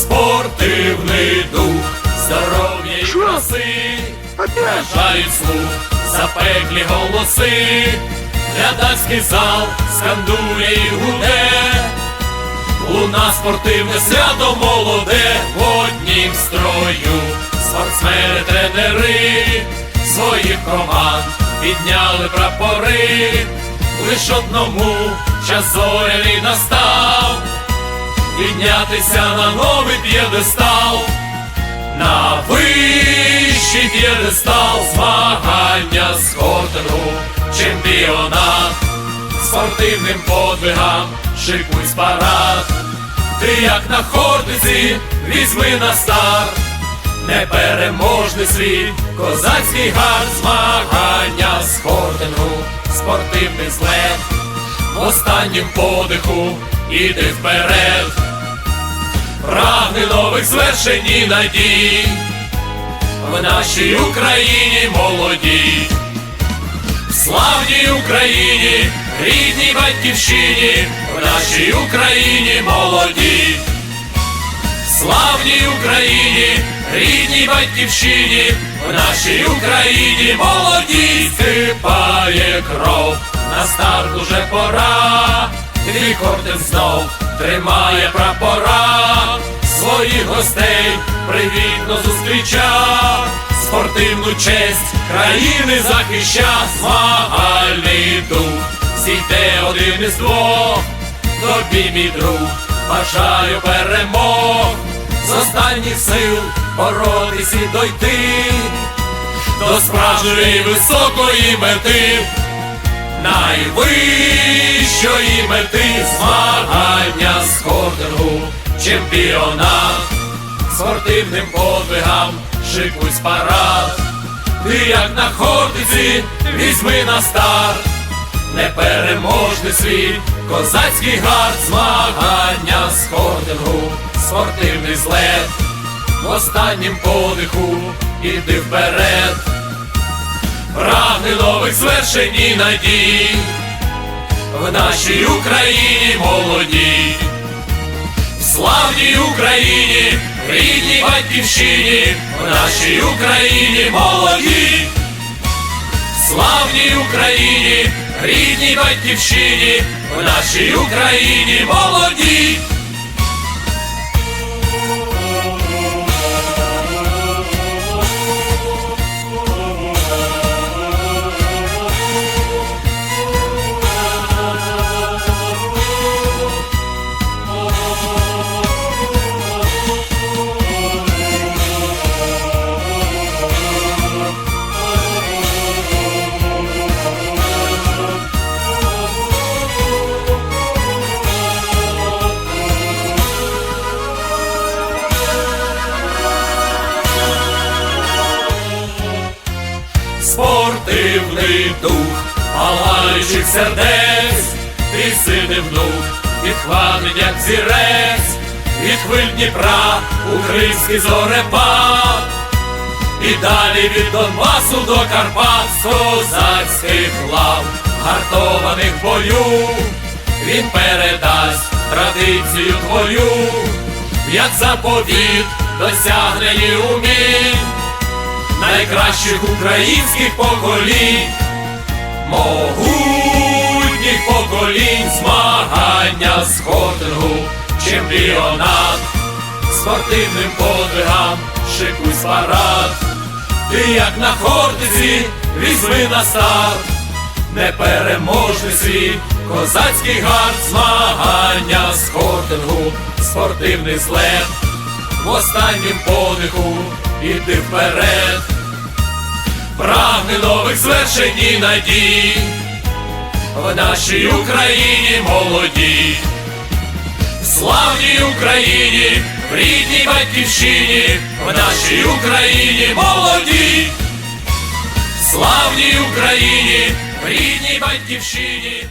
спортивний дух, здоров'я і краси, вражають слух, запеклі голоси, глядацький зал скандує і гуде, у нас спортивне свято молоде, в однім строю, спортсмени, тренери, своїх команд підняли прапори, лиш одному час зоряний настав піднятися на новий п'єдестал. На вищий п'єдестал. Змагання з хортингу, чемпіонат, спортивним подвигам шикуй парад. Ти як на хортиці, візьми на старт, непереможний світ, козацький гард, змагання з хортингу, спортивний злет, в останнім подиху іди вперед. Прагне нових звершень і надій. В нашій Україні молоді, в славній Україні, рідній батьківщині, в нашій Україні молоді, в славній Україні, рідній батьківщині, в нашій Україні молоді. Скипає кров, на старт уже пора, твій знов тримає прапора, своїх гостей привітно зустріча, спортивну честь країни захища, змагальний дух, зійде один із двох, тобі, мій друг, бажаю перемог, з останніх сил боротись і дойти, до справжньої високої мети найвищої мети змагання з хортингу, чемпіонат, спортивним подвигам шикуй парад. Ти як на хортиці, візьми на старт, непереможний світ, козацький гард, змагання з хортингу, спортивний злет, в останнім подиху іди вперед. Прагне нових звершень і надій. В нашій Україні молоді, в славній Україні, рідній батьківщині, в нашій Україні молоді, в славній Україні, рідній батьківщині, в нашій Україні молоді. Спортивний дух, палаючих сердець, ти сини внук, підхватить, як зірець, від хвиль Дніпра у кримський зорепад, і далі від Донбасу до Карпат козацьких лав, гартованих бою, він передасть традицію твою, як заповіт досягнені умінь найкращих українських поколінь, могутніх поколінь, змагання з хортингу, чемпіонат, спортивним подвигам шикуй парад. Ти як на хортиці, візьми на старт, непереможний світ, козацький гард, змагання з хортингу, спортивний злет, в останнім подиху іди вперед, прагне нових звершень і надій. В нашій Україні молоді, в славній Україні, в рідній батьківщині, в нашій Україні молоді, в славній Україні, в рідній батьківщині.